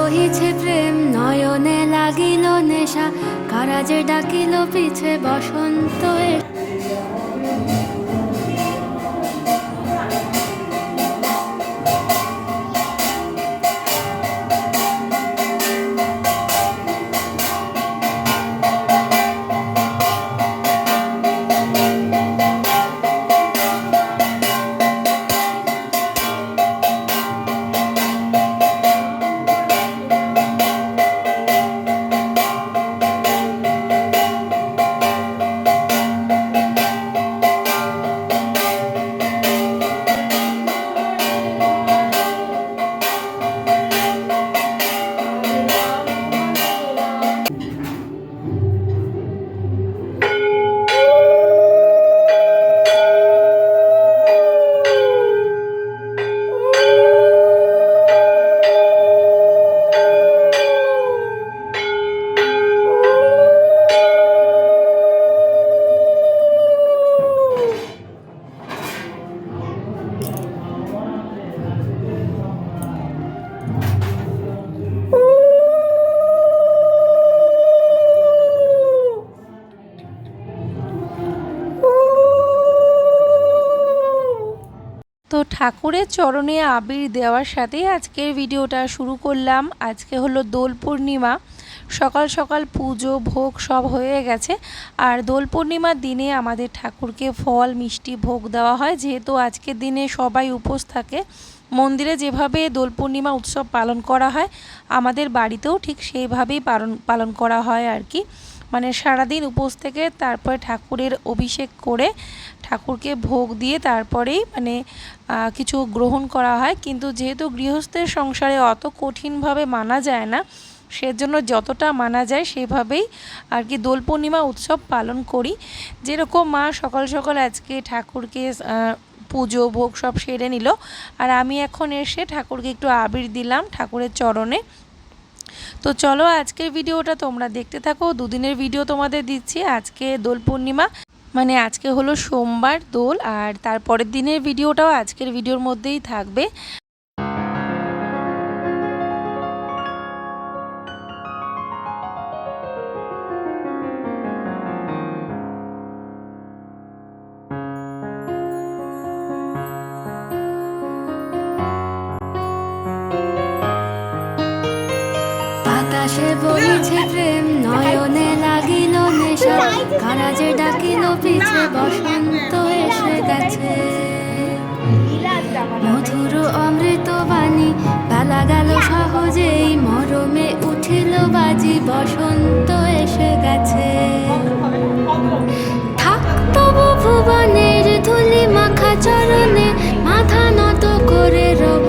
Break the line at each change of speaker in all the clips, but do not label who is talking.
বহিছে প্রেম নয়নে লাগিল নেশা কারাজে ডাকিল পিছে বসন্ত
ঠাকুরের চরণে আবির দেওয়ার সাথেই আজকের ভিডিওটা শুরু করলাম। আজকে হলো দোল পূর্ণিমা। সকাল সকাল পুজো, ভোগ সব হয়ে গেছে। আর দোল পূর্ণিমার দিনে আমাদের ঠাকুরকে ফল, মিষ্টি, ভোগ দেওয়া হয়। যেহেতু আজকের দিনে সবাই উপোস থাকে, মন্দিরে যেভাবে দোল পূর্ণিমা উৎসব পালন করা হয়, আমাদের বাড়িতেও ঠিক সেইভাবেই পালন পালন করা হয় আর কি। মানে সারাদিন উপোস থেকে তারপরে ঠাকুরের অভিষেক করে ঠাকুরকে ভোগ দিয়ে তারপরেই মানে কিছু গ্রহণ করা হয়। কিন্তু যেহেতু গৃহস্থের সংসারে অত কঠিনভাবে মানা যায় না, সেজন্য যতটা মানা যায় সেভাবেই আর কি দোল পূর্ণিমা উৎসব পালন করি। যেরকম মা সকাল সকাল আজকে ঠাকুরকে পুজো, ভোগ সব সেরে নিল। আর আমি এখন এসে ঠাকুরকে একটু আবির দিলাম ঠাকুরের চরণে। তো চলো আজকের ভিডিওটা তোমরা দেখতে থাকো। দুদিনের ভিডিও তোমাদের দিচ্ছি। আজকে দোল পূর্ণিমা মানে আজকে হলো সোমবার দোল, আর তারপরের দিনের ভিডিওটাও আজকের ভিডিওর মধ্যেই থাকবে।
বাতাসে বহিছে প্রেম, নয়নে লাগিল নেশা। কারাজে ডাকিল, পিছে বসন্ত এসে গেছে। মধুর অমৃত বাণী, বেলা গেল সহজেই, মরমে উঠিল বাজি, বসন্ত এসে গেছে। থাক তবু ভুবনের ধুলি মাখা চরণে, মাথা নত করে রব।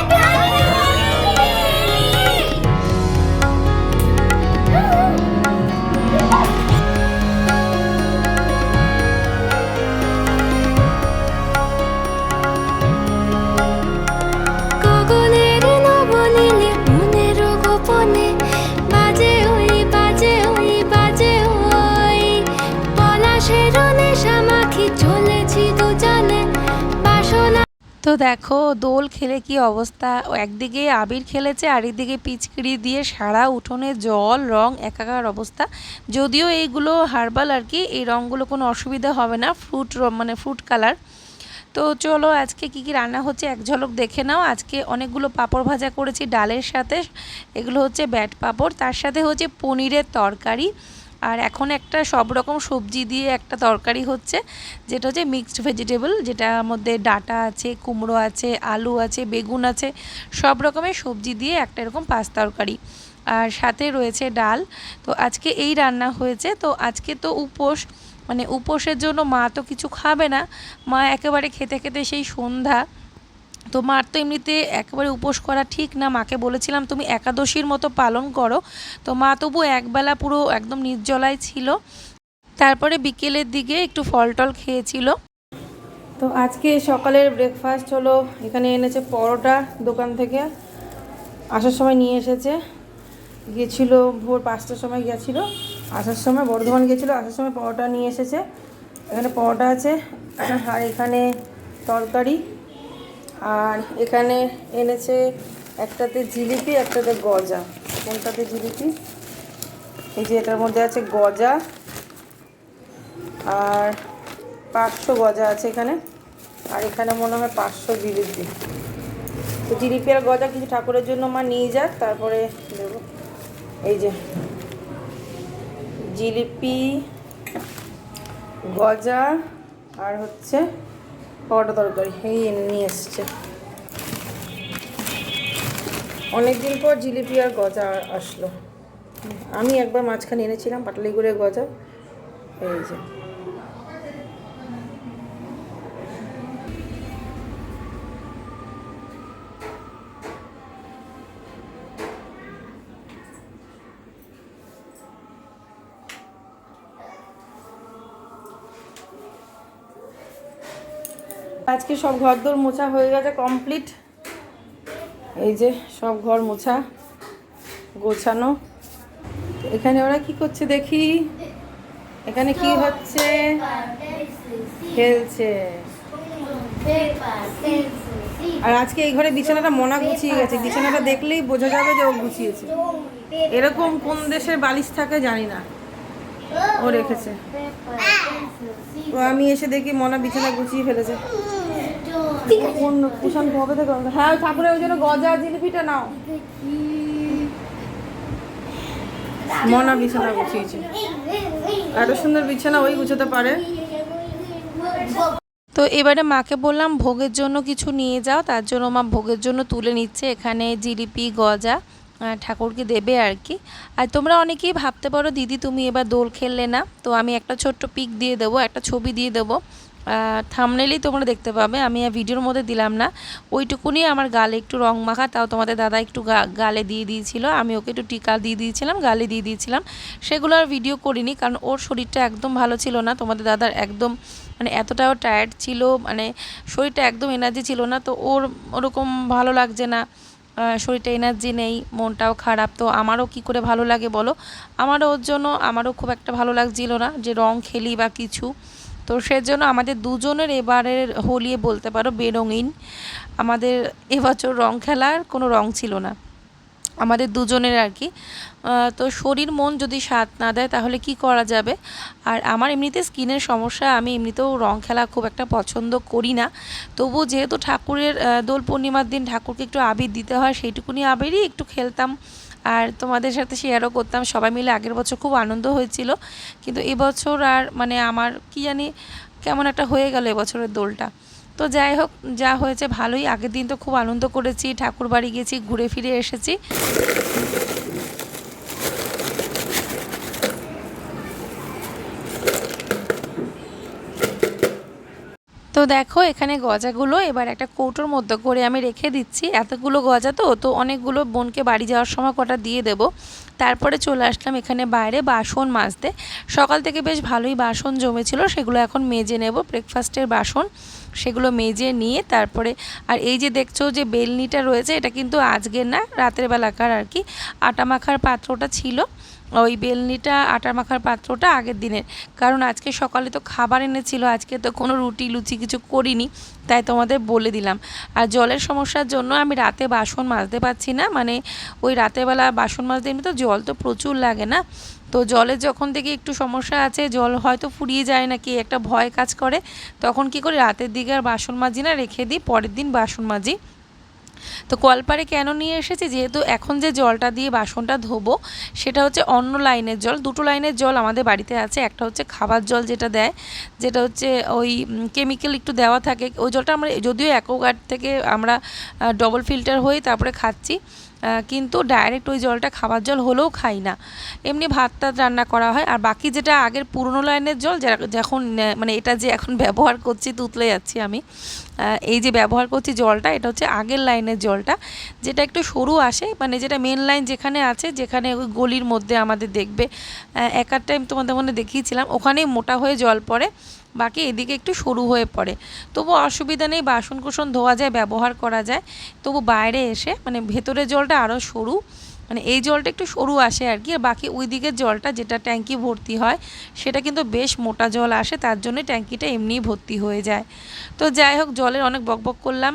তো দেখো, দোল খেলে কি অবস্থা? একদিকে আবির খেলেছে, আর একদিকে পিচকিরি দিয়ে সারা উঠোনে জল, রং একাকার অবস্থা। যদিও এইগুলো হার্বাল আর কি, এই রঙগুলো কোনো অসুবিধা হবে না, ফ্রুট মানে ফ্রুট কালার। তো চলো, আজকে কি কি রান্না হচ্ছে এক ঝলক দেখে নাও। আজকে অনেকগুলো পাঁপড় ভাজা করেছি ডালের সাথে। এগুলো হচ্ছে ব্যাট পাঁপড়, তার সাথে হচ্ছে পনিরের তরকারি। আর এখন একটা সব রকম সবজি দিয়ে একটা তরকারি হচ্ছে, যেটা হচ্ছে মিক্সড ভেজিটেবল যেটার মধ্যে ডাটা আছে, কুমড়ো আছে, আলু আছে, বেগুন আছে, সব রকমের সবজি দিয়ে একটা এরকম পাঁচ তরকারি। আর সাথে রয়েছে ডাল। তো আজকে এই রান্না হয়েছে। তো আজকে তো উপোস মানে উপোসের জন্য মা তো কিছু খাবে না। মা একেবারে খেতে খেতে সেই সন্ধ্যা তো মার তো এমনিতে একেবারে উপোস করা ঠিক না। মাকে বলেছিলাম, তুমি একাদশীর মতো পালন করো। তো মা তবু একবেলা পুরো একদম নির্জলায় ছিল। তারপরে বিকেলের দিকে একটু ফল টল খেয়েছিল। তো আজকে সকালের ব্রেকফাস্ট হলো, এখানে এনেছে পরোটা দোকান থেকে। আসার সময় নিয়ে এসেছে। গিয়েছিল ভোর পাঁচটার সময় গিয়েছিল আসার সময় বর্ধমান গেছিল, আসার সময় পরোটা নিয়ে এসেছে। এখানে পরোটা আছে, আর এখানে তরকারি। আর এখানে এনেছে একটাতে জিলিপি, একটাতে গজা। কোনটাতে জিলিপি? এই যে এটার মধ্যে আছে গজা আর পাঁচশো গজা আছে এখানে। আর এখানে মনে হয় পাঁচশো জিলিপি। তো জিলিপি আর গজা কিছু ঠাকুরের জন্য মা নিয়ে যাক, তারপরে দেবো। এই যে জিলিপি, গজা আর হচ্ছে পরোটা তরকারি হেই, এনে নিয়ে এসছে। অনেকদিন পর জিলিপি আর গজা আসলো। আমি একবার মাঝখানে এনেছিলাম, পাটালিগুড়ের গজা। এই যে। আজকে সব ঘর দোর মোছা হয়ে গেছে কমপ্লিট এই যে সব ঘর মোছা গোছানো। এখানে ওরা কি করছে দেখি? এখানে কি হচ্ছে? খেলছে। আর আজকে এই ঘরে বিছানাটা মনা গুছিয়ে গেছে। বিছানাটা দেখলেই বোঝা যাবে যে ও গুছিয়েছে। এরকম কোন দেশের বালিশ থাকে জানি না। ও রেখেছে। তো আমি এসে দেখি মনা বিছানা গুছিয়ে ফেলেছে। কোন কুশান কবে থেকে হ্যাঁ ঠাকুরের ওই জন্য গজা জিলিপিটা নাও। মনা বিছানা গুছিয়েছে। এত সুন্দর বিছানা ওই গুছাতে পারে। তো এবারে মাকে বললাম ভোগের জন্য কিছু নিয়ে যাও। তার জন্য মা ভোগের জন্য তুলে নিচ্ছে এখানে জিলিপি গজা ঠাকুরকে দেবে আর কি। আর তোমরা অনেকেই ভাবতে পারো দিদি তুমি এবার দোল খেললে না? তো আমি একটা ছোট্ট পিক দিয়ে দেবো একটা ছবি দিয়ে দেবো। থামনেলেই তোমরা দেখতে পাবে। আমি ভিডিওর মধ্যে দিলাম না। ওইটুকুনি আমার গালে একটু রং মাখা, তাও তোমাদের দাদা একটু গালে দিয়ে দিয়েছিল। আমি ওকে একটু টিকা দিয়ে দিয়েছিলাম, গালে দিয়ে দিয়েছিলাম। সেগুলো আর ভিডিও করিনি, কারণ ওর শরীরটা একদম ভালো ছিল না। তোমাদের দাদার একদম মানে এতটাও টায়ার্ড ছিল মানে শরীরটা একদম এনার্জি ছিল না। তো ওর ওরকম ভালো লাগছে না। শরীরটা এনার্জি নেই, মনটাও খারাপ। তো আমারও কি করে ভালো লাগে বলো? আমারও ওর জন্য আমারও খুব একটা ভালো লাগছিল না যে রং খেলি বা কিছু। তো সেজন্য আমাদের দুজনের এবারের হোলি বলতে পারো বেরঙিন। আমাদের এবছর রং খেলার কোনো রং ছিল না। আমাদের দুজনের আর কি। তো শরীর মন যদি সাথ না দেয় তাহলে কি করা যাবে? আর আমার এমনিতে স্কিনের সমস্যা, আমি এমনিতেও রং খেলা খুব একটা পছন্দ করি না। তবু যেহেতু ঠাকুরের দোল পূর্ণিমার দিন ঠাকুরকে একটু আবির দিতে হয়, সেইটুকুনি আবিরই একটু খেলতাম। আর তোমাদের সাথে শেয়ারও করতাম। সবাই মিলে আগের বছর খুব আনন্দ হয়েছিল। কিন্তু এবছর আর মানে আমার কি জানি কেমন একটা হয়ে গেল এবছরের দোলটা। তো যাই হোক, যা হয়েছে ভালোই। আগের দিন তো খুব আনন্দ করেছি। ঠাকুর বাড়ি গেছি, ঘুরে ফিরে এসেছি। তো দেখো, এখানে গজাগুলো এবার একটা কৌটোর মধ্যে করে আমি রেখে দিচ্ছি। এতগুলো গজা তো তো অনেকগুলো বোনকে বাড়ি যাওয়ার সময় কটা দিয়ে দেবো। তারপরে চলে আসলাম এখানে বাইরে বাসন মাজতে। সকাল থেকে বেশ ভালোই বাসন জমেছিল, সেগুলো এখন মেজে নেব। ব্রেকফাস্টের বাসন, সেগুলো মেজে নিয়ে তারপরে, আর এই যে দেখছ যে বেলনিটা রয়েছে, এটা কিন্তু আজকের না, রাতের বেলাকার আর কি। আটা মাখার পাত্রটা ছিল। ওই বেলনিটা আটা মাখার পাত্রটা আগের দিনের। কারণ আজকে সকালে তো খাবার এনেছিল, আজকে তো কোনো রুটি, লুচি কিছু করিনি, তাই তোমাদের বলে দিলাম। আর জলের সমস্যার জন্য আমি রাতে বাসন মাজতে পারছি না মানে ওই রাতেরবেলা বাসন মাজতে এমনি তো জল তো প্রচুর লাগে না। তো জলের যখন থেকে একটু সমস্যা আছে, জল হয়তো ফুরিয়ে যায় নাকি, একটা ভয় কাজ করে, তখন কি করি, রাতের দিকে আর বাসন মাজি না, রেখে দিই, পরের দিন বাসন মাজি। তো কলপারে কেন নিয়ে এসেছি? যেহেতু এখন যে জলটা দিয়ে বাসনটা ধোবো, সেটা হচ্ছে অন্য লাইনের জল। দুটো লাইনের জল আমাদের বাড়িতে আছে। একটা হচ্ছে খাবার জল যেটা দেয়, যেটা হচ্ছে ওই কেমিক্যাল একটু দেওয়া থাকে। ওই জলটা আমরা, যদিও অ্যাকোগার্ড থেকে আমরা ডবল ফিল্টার হয়ে তারপরে খাচ্ছি। কিন্তু ডাইরেক্ট ওই জলটা খাবার জল হলেও খাই না। এমনি ভাত টাত রান্না করা হয় আর বাকি যেটা আগের পুরনো লাইনের জল যখন মানে এটা যে এখন ব্যবহার করছি, তুতলে যাচ্ছি আমি এই যে ব্যবহার করছি জলটা, এটা হচ্ছে আগের লাইনের জলটা, যেটা একটু সরু আসে মানে যেটা মেন লাইন যেখানে আছে, যেখানে ওই গলির মধ্যে আমাদের দেখবে। এক টাইম তোমাদের মনে দেখিয়েছিলাম, ওখানেই মোটা হয়ে জল পড়ে। বাকি এদিকে একটু সরু হয়ে পড়ে। তবু অসুবিধা নেই বাসন কুসন ধোয়া যায়, ব্যবহার করা যায়। তবু বাইরে এসে মানে ভেতরের জলটা আরও সরু মানে এই জলটা একটু সরু আসে আর কি, আর বাকি ওই দিকের জলটা যেটা ট্যাঙ্কি ভর্তি হয়, সেটা কিন্তু বেশ মোটা জল আসে, তার জন্য ট্যাঙ্কিটা এমনিই ভর্তি হয়ে যায়। তো যাই হোক, জলের অনেক বকবক করলাম।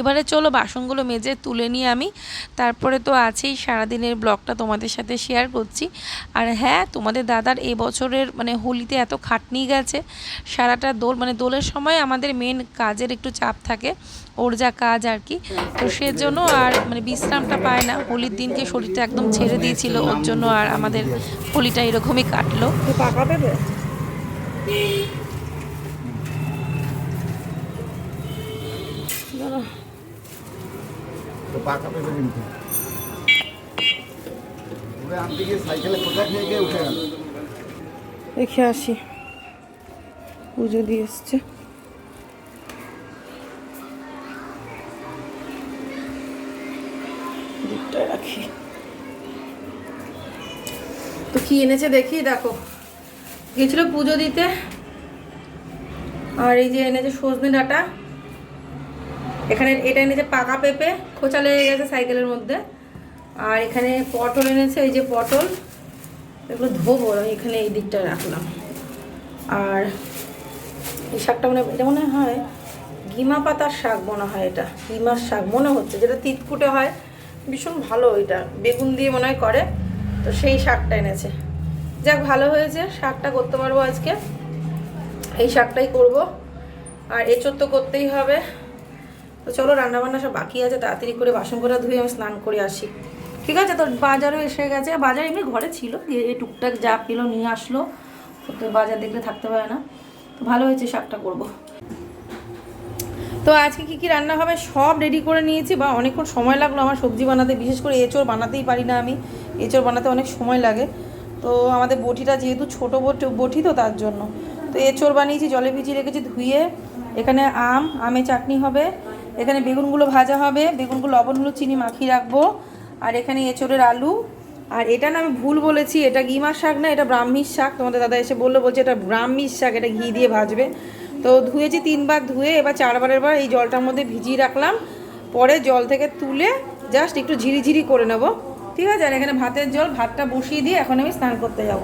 এবারে চলো বাসনগুলো মেজে তুলে নিয়ে আমি, তারপরে তো আছেই, সারাদিনের ব্লগটা তোমাদের সাথে শেয়ার করছি। আর হ্যাঁ তোমাদের দাদার এই বছরের মানে হোলিতে এত খাটনি গেছে, সারাটা দোল মানে দোলের সময় আমাদের মেন কাজের একটু চাপ থাকে, ওর যা কাজ আর কি। তো সেজন্য আর মানে বিশ্রামটা পায় না, হোলির দিনকে শরীরটা একদম ছেড়ে দিয়েছিল, ওর জন্য আর আমাদের হোলিটা এরকমই কাটলো।
পাকা পেঁপে
তো পাকা পেঁপে
দেখে আসি। পুজো দিয়ে এসছে। রাখি। তো কি এনেছে দেখি, দেখো। গেছিল পুজো দিতে। আর এই যে এনেছে সজনে ডাটা। এখানে এটা এনেছে পাকা পেঁপে, খোঁচা লেগে গেছে সাইকেলের মধ্যে। আর এখানে পটল এনেছে, এই যে পটল, এগুলো ধোবো এখানে এই দিকটা রাখলাম। আর এই শাকটা মনে এটা মনে হয় গিমা পাতার শাক মনে হয় এটা গিমার শাক মনে হচ্ছে, যেটা তিতকুটে হয়, ভীষণ ভালো এটা, বেগুন দিয়ে মনে হয় করে, তো সেই শাকটা এনেছে। যাক, ভালো হয়েছে, শাকটা করতে পারব আজকে, এই শাকটাই করব। আর এঁচোর তো করতেই হবে। তো চলো, রান্নাবান্না সব বাকি আছে, তাড়াতাড়ি করে বাসন করা ধুয়ে আমি স্নান করে আসি। ঠিক আছে তো বাজারও এসে গেছে। বাজার এমনি ঘরে ছিল, দিয়ে এই টুকটাক যা পেল নিয়ে আসলো। তো বাজার দেখলে থাকতে পারে না। তো ভালো হয়েছে, শাকটা করব। তো আজকে কি কি রান্না হবে সব রেডি করে নিয়েছি, বা অনেকক্ষণ সময় লাগল আমার সবজি বানাতে, বিশেষ করে এঁচড় বানাতেই পারি না আমি। এঁচড় বানাতে অনেক সময় লাগে। তো আমাদের বটিটা যেহেতু ছোটো বটি তো তার জন্য। তো এঁচড় বানিয়েছি, জলে ভিজিয়ে রেখেছি ধুয়ে। এখানে আম আমে চাটনি হবে। এখানে বেগুনগুলো ভাজা হবে। বেগুনগুলো লবণ, হলুদ, চিনি মাখিয়ে রাখব। আর এখানে এঁচড়ের আলু। আর এটা না আমি ভুল বলেছি, এটা গিমার শাক না, এটা ব্রাহ্মীর শাক। তোমাদের দাদা এসে বলল, বলছে এটা ব্রাহ্মীর শাক, এটা ঘি দিয়ে ভাজবে। তো ধুয়েছি তিনবার, ধুয়ে এবার চারবারের বার এই জলটার মধ্যে ভিজিয়ে রাখলাম। পরে জল থেকে তুলে জাস্ট একটু ঝিরিঝিরি করে নেব। ঠিক আছে? আর এখানে ভাতের জল, ভাতটা বসিয়ে দিয়ে এখন আমি স্নান করতে যাব।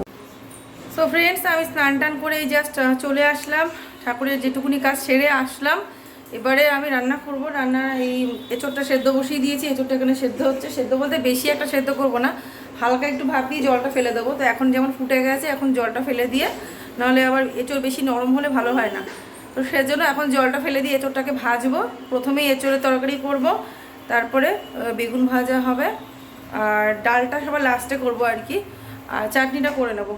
সো ফ্রেন্ডস আমি স্নান টান করে এই জাস্ট চলে আসলাম। ঠাকুরের যেটুকুনি কাজ সেরে আসলাম। এবারে আমি রান্না করব, রান্না এই এঁচোড়টা সেদ্ধ বসিয়ে দিয়েছি, এঁচোড়টা এখানে সেদ্ধ হচ্ছে। সেদ্ধ বলতে বেশি একটা সেদ্ধ করব না, হালকা একটু ভাপ দিয়ে জলটা ফেলে দেবো। তো এখন যেমন ফুটে গেছে, এখন জলটা ফেলে দিয়ে, নাহলে আবার এঁচোড় বেশি নরম হলে ভালো হয় না। তো সেজন্য এখন জলটা ফেলে দিয়ে এঁচোড়টাকে ভাজবো। প্রথমেই এঁচোড়ের তরকারি করব, তারপরে বেগুন ভাজা হবে। আর ডালটা সবার লাস্টে করব আর কি। আর চাটনিটা করে নেব।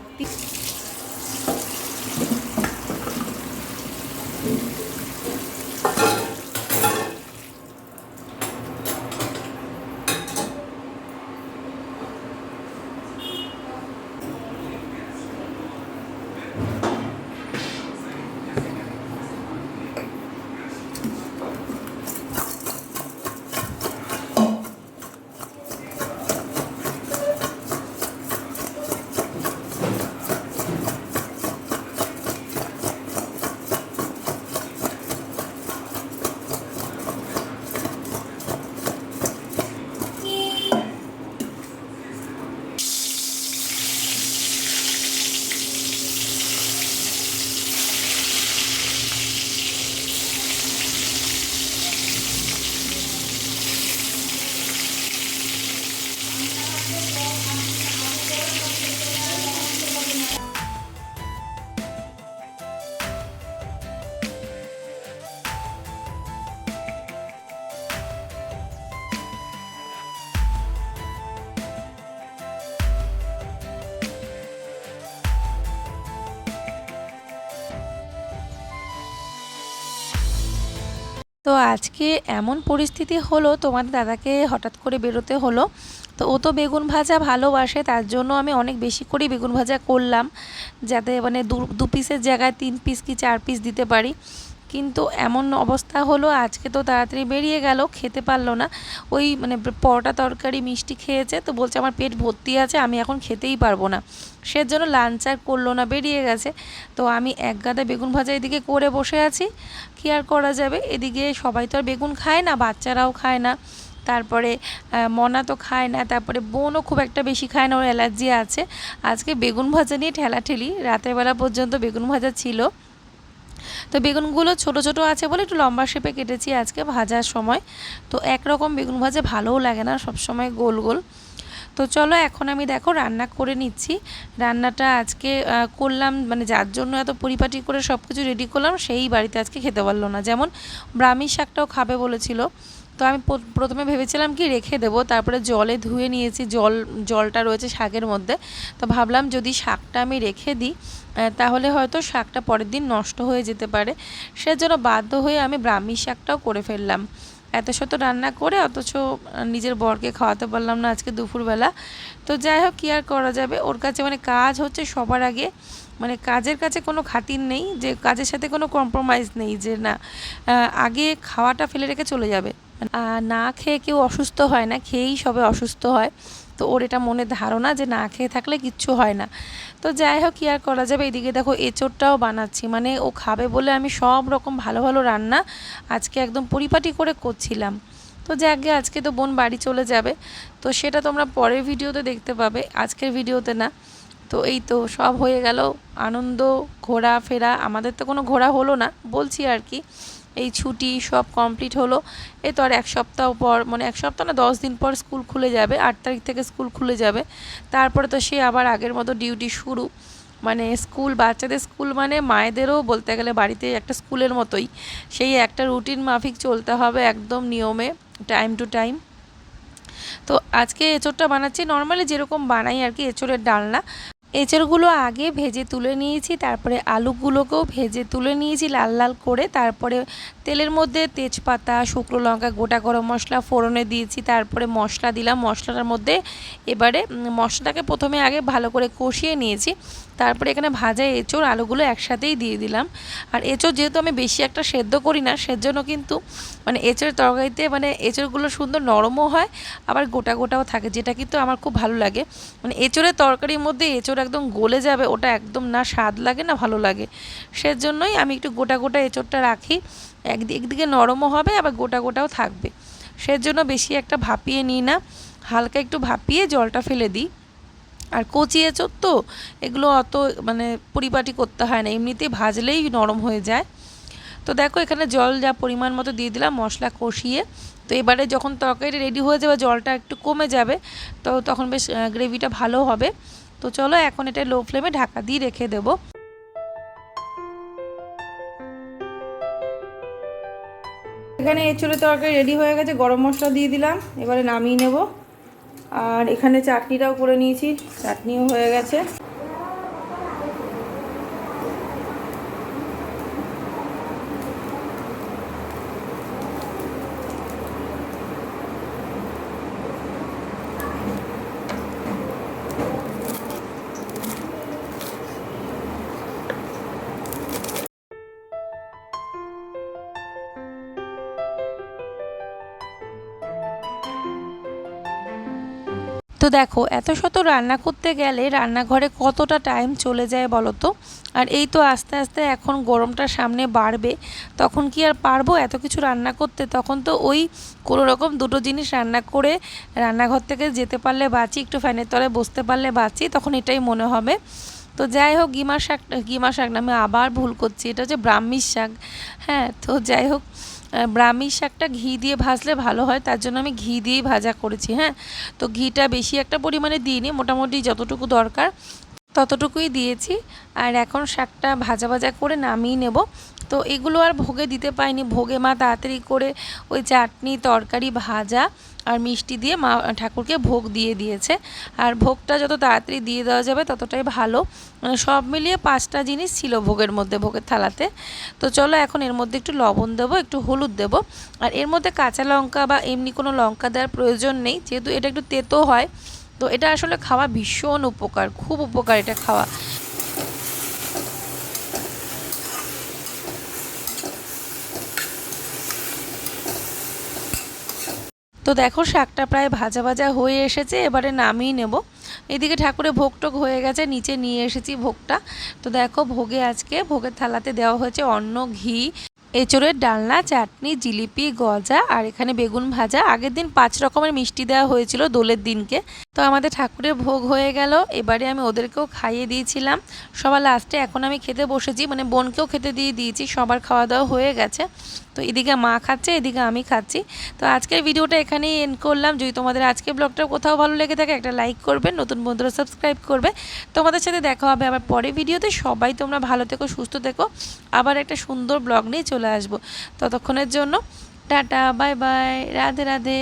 আজকে এমন পরিস্থিতি হলো তোমাদের দাদাকে হঠাৎ করে বেরোতে হলো। তো ও তো বেগুন ভাজা ভালোবাসে, তার জন্য আমি অনেক বেশি করেই বেগুন ভাজা করলাম, যাতে মানে দু দু পিসের জায়গায় তিন পিস কি চার পিস দিতে পারি। কিন্তু এমন অবস্থা হলো, আজকে তো তাড়াতাড়ি বেরিয়ে গেল, খেতে পারল না। ওই মানে পরোটা তরকারি মিষ্টি খেয়েছে, তো বলছে আমার পেট ভর্তি আছে, আমি এখন খেতেই পারব না। সেজন্য লাঞ্চ আর করল না, বেরিয়ে গেছে। তো আমি এক গাদা বেগুন ভাজা এদিকে করে বসে আছি, কি আর করা যাবে? এদিকে সবাই তো আর বেগুন খায় না, বাচ্চারাও খায় না। তারপরে মনা তো খায় না, তারপরে বোনও খুব একটা বেশি খায় না, ওর অ্যালার্জি আছে। আজকে বেগুন ভাজা নিয়ে ঠেলাঠেলি, রাতের বেলা পর্যন্ত বেগুন ভাজা ছিল। তো বেগুনগুলো ছোট ছোট আছে বলে একটু লম্বা শেপে কেটেছি আজকে ভাজার সময়। তো একরকম বেগুন ভাজে ভালোও লাগে না, সব সময় গোল গোল। তো চলো এখন আমি দেখো রান্না করে নিচ্ছি। রান্নাটা আজকে করলাম মানে যার জন্য এত পরিপাটি করে সব কিছু রেডি করলাম, সেই বাড়িতে আজকে খেতে পারল না। যেমন ব্রাহ্মী শাকটাও খাবে বলেছিল। তো আমি প্রথমে ভেবেছিলাম কি রেখে দেবো, তারপরে জলে ধুয়ে নিয়েছি, জল, জলটা রয়েছে শাকের মধ্যে। তো ভাবলাম যদি শাকটা আমি রেখে দিই তাহলে হয়তো শাকটা পরের দিন নষ্ট হয়ে যেতে পারে। সেজন্য বাধ্য হয়ে আমি ব্রাহ্মী শাকটাও করে ফেললাম। এত শত রান্না করে অথচ নিজের বরকে খাওয়াতে পারলাম না আজকে দুপুরবেলা। তো যাই হোক, কী আর করা যাবে? ওর কাছে মানে কাজ হচ্ছে সবার আগে মানে কাজের কাছে কোনো খাতির নেই, যে কাজের সাথে কোনো কম্প্রোমাইজ নেই যে না আগে খাওয়াটা ফেলে রেখে চলে যাবে। না খেয়ে কেউ অসুস্থ হয় না, খেয়েই সবে অসুস্থ হয়। তো ওর এটা মনে ধারণা যে না খেয়ে থাকলে কিচ্ছু হয় না। তো যাই হোক, কী আর করা যাবে? এদিকে দেখো এঁচোড়টাও বানাচ্ছি। মানে ও খাবে বলে আমি সব রকম ভালো ভালো রান্না আজকে একদম পরিপাটি করে করছিলাম। তো যাকে আজকে তো বোন বাড়ি চলে যাবে। তো সেটা তোমরা পরের ভিডিওতে দেখতে পাবে, আজকের ভিডিওতে না। তো এই তো সব হয়ে গেল, আনন্দ ঘোরা ফেরা আমাদের তো কোনো ঘোরা হলো না, বলছি আর কি। এই ছুটি সব কমপ্লিট হলো। এ তো আর এক সপ্তাহ পর মানে এক সপ্তাহ না, দশ দিন পর স্কুল খুলে যাবে, আট তারিখ থেকে স্কুল খুলে যাবে। তারপরে তো সে আবার আগের মতো ডিউটি শুরু। মানে স্কুল, বাচ্চাদের স্কুল মানে মায়েদেরও বলতে গেলে বাড়িতে একটা স্কুলের মতোই। সেই একটা রুটিন মাফিক চলতে হবে একদম নিয়মে, টাইম টু টাইম। তো আজকে এঁচোড়টা বানাচ্ছি। নর্মালি যেরকম বানাই আর কি, এঁচোড়ের ডালনা। এঁচড়গুলো আগে ভেজে তুলে নিয়েছি, তারপরে আলুগুলোকেও ভেজে তুলে নিয়েছি লাল লাল করে। তারপরে তেলের মধ্যে তেজপাতা, শুকনো লঙ্কা, গোটা গরম মশলা, ফোড়নে দিয়েছি, তারপরে মশলা দিলাম। মশলাটার মধ্যে এবারে মশলাটাকে প্রথমে আগে ভালো করে কষিয়ে নিয়েছি। তারপরে এখানে ভাজা এঁচড়, আলুগুলো একসাথেই দিয়ে দিলাম। আর এঁচড় যেহেতু আমি বেশি একটা সেদ্ধ করি না, সেজন্য কিন্তু মানে এঁচড়ের তরকারিতে মানে এঁচড়গুলো সুন্দর নরমও হয়, আবার গোটা গোটাও থাকে, যেটা কিন্তু আমার খুব ভালো লাগে। মানে এঁচড়ের তরকারির মধ্যে এঁচড় একদম গলে যাবে, ওটা একদম না স্বাদ লাগে, না ভালো লাগে। সেজন্যই আমি একটু গোটা গোটা এঁচড়টা রাখি একদিক নরমও হবে, আবার গোটা গোটাও থাকবে। সেজন্য বেশি একটা ভাপিয়ে নিই না, হালকা একটু ভাপিয়ে জলটা ফেলে দিই। আর কচি এঁচড় তো, এগুলো অত মানে পরিপাটি করতে হয় না, এমনিতেই ভাজলেই নরম হয়ে যায়। তো দেখো এখানে জল যা পরিমাণ মতো দিয়ে দিলাম, মশলা কষিয়ে। তো এবারে যখন তরকারি রেডি হয়ে যাবে, জলটা একটু কমে যাবে, তো তখন বেশ গ্রেভিটা ভালো হবে। তো চলো এখন এটা লো ফ্লেমে ঢাকা দিয়ে রেখে দেবো।
এখানে এঁচড়ের তরকারি রেডি হয়ে গেছে, গরম মশলা দিয়ে দিলাম। এবারে নামিয়ে নেব। আর এখানে চাটনিটাও করে নিয়েছি। চাটনিও হয়ে গেছে।
দেখো, এত শত রান্না করতে গেলে রান্নাঘরে কতটা টাইম চলে যায় বলো তো? আর এই তো আস্তে আস্তে এখন গরমটা সামনে বাড়বে, তখন কি আর পারব এত কিছু রান্না করতে? তখন তো ওই কোনো রকম দুটো জিনিস রান্না করে রান্নাঘর থেকে যেতে পারলে বাঁচি, একটু ফ্যানের তলায় বসতে পারলে বাঁচি, তখন এটাই মনে হবে। তো যাই হোক, গিমার শাক গিমার শাক না, আমি আবার ভুল করছি, এটা হচ্ছে ব্রাহ্মীর শাক। হ্যাঁ তো যাই হোক ব্রাহ্মী শাকটা ঘি দিয়ে ভাজলে ভালো হয়, তার জন্য আমি ঘি দিয়েই ভাজা করেছি হ্যাঁ? তো ঘিটা বেশি একটা পরিমাণে দিইনি, মোটামুটি যতটুকু দরকার ততটুকুই দিয়েছি, আর এখন শাকটা ভাজা ভাজা করে নামিয়ে নেব। তো এগুলো আর ভোগে দিতে পাইনি, ভোগে মা তাড়াতাড়ি করে ওই চাটনি, তরকারি, ভাজা আর মিষ্টি দিয়ে মা ঠাকুরকে ভোগ দিয়ে দিয়েছে। আর ভোগটা যত তাড়াতাড়ি দিয়ে দেওয়া যাবে ততটাই ভালো। মানে সব মিলিয়ে পাঁচটা জিনিস ছিল ভোগের মধ্যে, ভোগের থালাতে। তো চলো এখন এর মধ্যে একটু লবণ দেবো, একটু হলুদ দেবো। আর এর মধ্যে কাঁচা লঙ্কা বা এমনি কোনো লঙ্কা দেওয়ার প্রয়োজন নেই। যেহেতু এটা একটু তেতো হয়, তো এটা আসলে খাওয়া ভীষণ উপকার, খুব উপকার এটা খাওয়া। তো দেখো, শাকটা প্রায় ভাজা ভাজা হয়ে এসেছে, এবারে নামিয়ে নেব। এদিকে ঠাকুরের ভোগটোগ হয়ে গেছে, নিচে নিয়ে এসেছি ভোগটা। তো দেখো, ভোগে আজকে ভোগের থালাতে দেওয়া হয়েছে অন্ন, ঘি, এঁচড়ের ডালনা, চাটনি, জিলিপি, গজা আর এখানে বেগুন ভাজা। আগের দিন পাঁচ রকমের মিষ্টি দেওয়া হয়েছিল দোলের দিনকে। তো আমাদের ঠাকুরের ভোগ হয়ে গেল। এবারে আমি ওদেরকেও খাইয়ে দিয়েছিলাম। সবার লাস্টে এখন আমি খেতে বসেছি মানে বোনকেও খেতে দিয়ে দিয়েছি, সবার খাওয়া দাওয়া হয়ে গেছে। তো এদিকে মা খাচ্ছে, এদিকে আমি খাচ্ছি। তো আজকের ভিডিওটা এখানেই এন্ড করলাম। যদি তোমাদের আজকের ব্লগটা কোথাও ভালো লেগে থাকে, একটা লাইক করবে, নতুন বন্ধুরা সাবস্ক্রাইব করবে। তোমাদের সাথে দেখা হবে আবার পরে ভিডিওতে। সবাই তোমরা ভালো থেকো, সুস্থ থেকো। আবার একটা সুন্দর ব্লগ নিয়ে চলে আসব। ততক্ষণের জন্য tata bye bye Radhe Radhe.